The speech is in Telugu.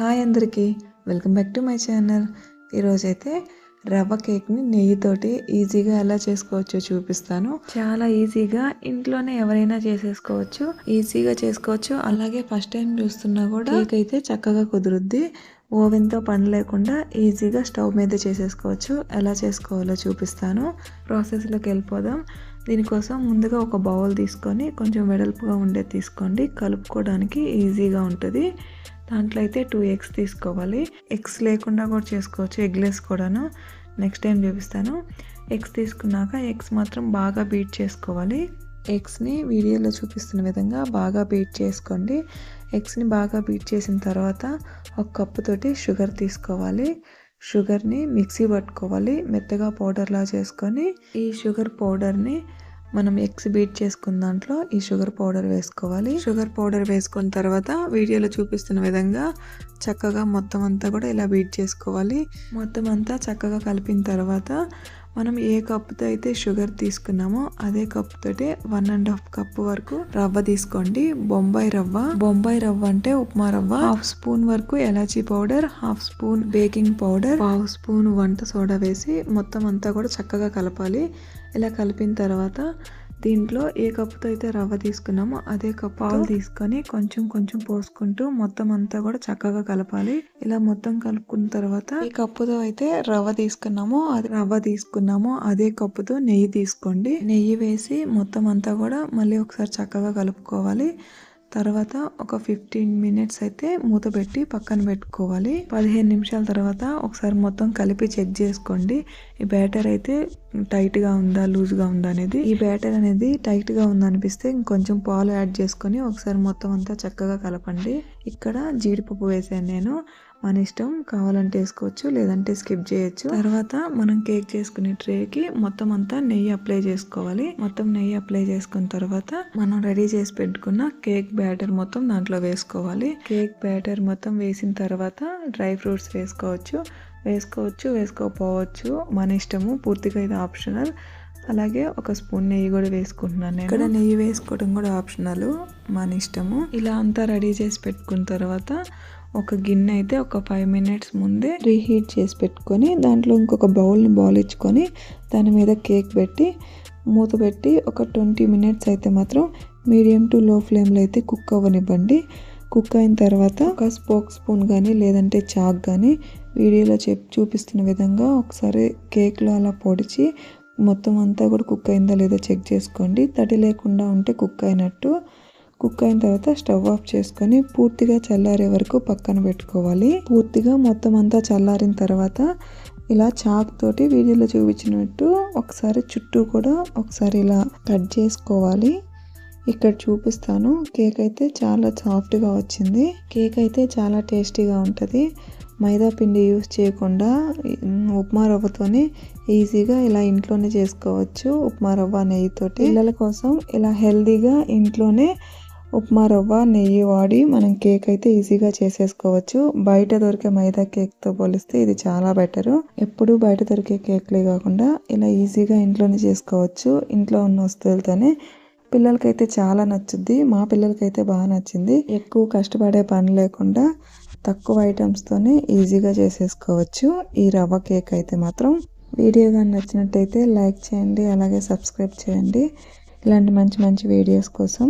హాయ్ అందరికీ. Welcome back to my channel. ఈరోజైతే రవ్వ కేక్ని నెయ్యితోటి ఈజీగా ఎలా చేసుకోవచ్చో చూపిస్తాను. చాలా ఈజీగా ఇంట్లోనే ఎవరైనా చేసేసుకోవచ్చు. ఈజీగా చేసుకోవచ్చు. అలాగే ఫస్ట్ టైం చూస్తున్నా కూడా కేక్ అయితే చక్కగా కుదురుద్ది. ఓవెన్తో పని లేకుండా ఈజీగా స్టవ్ మీద చేసేసుకోవచ్చు. ఎలా చేసుకోవాలో చూపిస్తాను. ప్రాసెస్లోకి వెళ్ళిపోదాం. దీనికోసం ముందుగా ఒక బౌల్ తీసుకొని కొంచెం వెడల్పుగా ఉండేది తీసుకోండి. కలుపుకోవడానికి ఈజీగా ఉంటుంది. దాంట్లో అయితే టూ ఎగ్స్ తీసుకోవాలి. ఎగ్స్ లేకుండా కూడా చేసుకోవచ్చు. ఎగ్లెస్ కూడాను. నెక్స్ట్ టైం చూపిస్తాను. ఎగ్స్ తీసుకున్నాక ఎగ్స్ మాత్రం బాగా బీట్ చేసుకోవాలి. ఎగ్స్ని వీడియోలో చూపిస్తున్న విధంగా బాగా బీట్ చేసుకోండి. ఎగ్స్ని బాగా బీట్ చేసిన తర్వాత ఒక కప్పుతోటి షుగర్ తీసుకోవాలి. షుగర్ని మిక్సీ పట్టుకోవాలి. మెత్తగా పౌడర్లా చేసుకొని ఈ షుగర్ పౌడర్ని మనం ఎగ్స్ బీట్ చేసుకున్న దాంట్లో ఈ షుగర్ పౌడర్ వేసుకోవాలి. షుగర్ పౌడర్ వేసుకున్న తర్వాత వీడియోలో చూపిస్తున్న విధంగా చక్కగా మొత్తం అంతా కూడా ఇలా బీట్ చేసుకోవాలి. మొత్తం అంతా చక్కగా కలిపిన తర్వాత మనం ఏ కప్పుతో అయితే షుగర్ తీసుకున్నామో అదే కప్పుతోటి వన్ అండ్ హాఫ్ కప్ వరకు రవ్వ తీసుకోండి. బొంబాయి రవ్వ. బొంబాయి రవ్వ అంటే ఉప్మా రవ్వ. హాఫ్ స్పూన్ వరకు elaichi powder half spoon baking powder half spoon వంట సోడా వేసి మొత్తం అంతా కూడా చక్కగా కలపాలి. ఇలా కలిపిన తర్వాత దీంట్లో ఏ కప్పుతో అయితే రవ్వ తీసుకున్నామో అదే కప్పు పాలు తీసుకొని కొంచెం కొంచెం పోసుకుంటూ మొత్తం అంతా కూడా చక్కగా కలపాలి. ఇలా మొత్తం కలుపుకున్న తర్వాత ఈ కప్పుతో అయితే రవ్వ తీసుకున్నామో అది రవ్వ తీసుకున్నామో అదే కప్పుతో నెయ్యి తీసుకోండి. నెయ్యి వేసి మొత్తం అంతా కూడా మళ్ళీ ఒకసారి చక్కగా కలుపుకోవాలి. తర్వాత ఒక ఫిఫ్టీన్ మినిట్స్ అయితే మూత పెట్టి పక్కన పెట్టుకోవాలి. పదిహేను నిమిషాల తర్వాత ఒకసారి మొత్తం కలిపి చెక్ చేసుకోండి. ఈ బ్యాటర్ అయితే టైట్గా ఉందా లూజ్గా ఉందా అనేది. ఈ బ్యాటర్ అనేది టైట్గా ఉందనిపిస్తే ఇంకొంచెం పాలు యాడ్ చేసుకొని ఒకసారి మొత్తం అంతా చక్కగా కలపండి. ఇక్కడ జీడిపప్పు వేసాను నేను. మన ఇష్టం కావాలంటే వేసుకోవచ్చు లేదంటే స్కిప్ చేయొచ్చు. తర్వాత మనం కేక్ చేసుకునే ట్రేకి మొత్తం అంతా నెయ్యి అప్లై చేసుకోవాలి. మొత్తం నెయ్యి అప్లై చేసుకున్న తర్వాత మనం రెడీ చేసి పెట్టుకున్న కేక్ బ్యాటర్ మొత్తం దాంట్లో వేసుకోవాలి. కేక్ బ్యాటర్ మొత్తం వేసిన తర్వాత డ్రై ఫ్రూట్స్ వేసుకోవచ్చు. వేసుకోవచ్చు వేసుకోకపోవచ్చు. మన ఇష్టము పూర్తిగా ఇది ఆప్షనల్. అలాగే ఒక స్పూన్ నెయ్యి కూడా వేసుకుంటున్నాను నేను. ఇక్కడ నెయ్యి వేసుకోవడం కూడా ఆప్షనల్ మన ఇష్టము. ఇలా అంతా రెడీ చేసి పెట్టుకున్న తర్వాత ఒక గిన్నె అయితే ఒక ఫైవ్ మినిట్స్ ముందే రీహీట్ చేసి పెట్టుకొని దాంట్లో ఇంకొక బౌల్ని బౌల్ ఇచ్చుకొని దాని మీద కేక్ పెట్టి మూత పెట్టి ఒక ట్వంటీ మినిట్స్ అయితే మాత్రం మీడియం టు లో ఫ్లేమ్లో అయితే కుక్ అవ్వనివ్వండి. కుక్ అయిన తర్వాత ఒక స్పోక్ స్పూన్ కానీ లేదంటే చాక్ కానీ వీడియోలో చెప్ చూపిస్తున్న విధంగా ఒకసారి కేక్లో అలా పొడిచి మొత్తం అంతా కూడా కుక్ అయిందా లేదో చెక్ చేసుకోండి. తడి లేకుండా ఉంటే కుక్ అయినట్టు. కుక్ అయిన తర్వాత స్టవ్ ఆఫ్ చేసుకొని పూర్తిగా చల్లారే వరకు పక్కన పెట్టుకోవాలి. పూర్తిగా మొత్తం అంతా చల్లారిన తర్వాత ఇలా చాక్ తోటి వీడియోలో చూపించినట్టు ఒకసారి చుట్టూ కూడా ఒకసారి ఇలా కట్ చేసుకోవాలి. ఇక్కడ చూపిస్తాను. కేక్ అయితే చాలా సాఫ్ట్గా వచ్చింది. కేక్ అయితే చాలా టేస్టీగా ఉంటుంది. మైదా పిండి యూస్ చేయకుండా ఉప్మా రవ్వతోనే ఈజీగా ఇలా ఇంట్లోనే చేసుకోవచ్చు ఉప్మా రవ్వ నెయ్యితోటి. పిల్లల కోసం ఇలా హెల్దీగా ఇంట్లోనే ఉప్మా రవ్వ నెయ్యి వాడి మనం కేక్ అయితే ఈజీగా చేసేసుకోవచ్చు. బయట దొరికే మైదా కేక్తో పోలిస్తే ఇది చాలా బెటర్ ఎప్పుడు బయట దొరికే కేక్లే కాకుండా ఇలా ఈజీగా ఇంట్లోనే చేసుకోవచ్చు. ఇంట్లో ఉన్న వస్తువులతోనే పిల్లలకైతే చాలా నచ్చుద్ది. మా పిల్లలకైతే బాగా నచ్చింది. ఎక్కువ కష్టపడే పని లేకుండా తక్కువ ఐటమ్స్తోనే ఈజీగా చేసేసుకోవచ్చు. ఈ రవ్వ కేక్ అయితే మాత్రం వీడియో కానీ నచ్చినట్టయితే లైక్ చేయండి అలాగే సబ్స్క్రైబ్ చేయండి. ఇలాంటి మంచి మంచి వీడియోస్ కోసం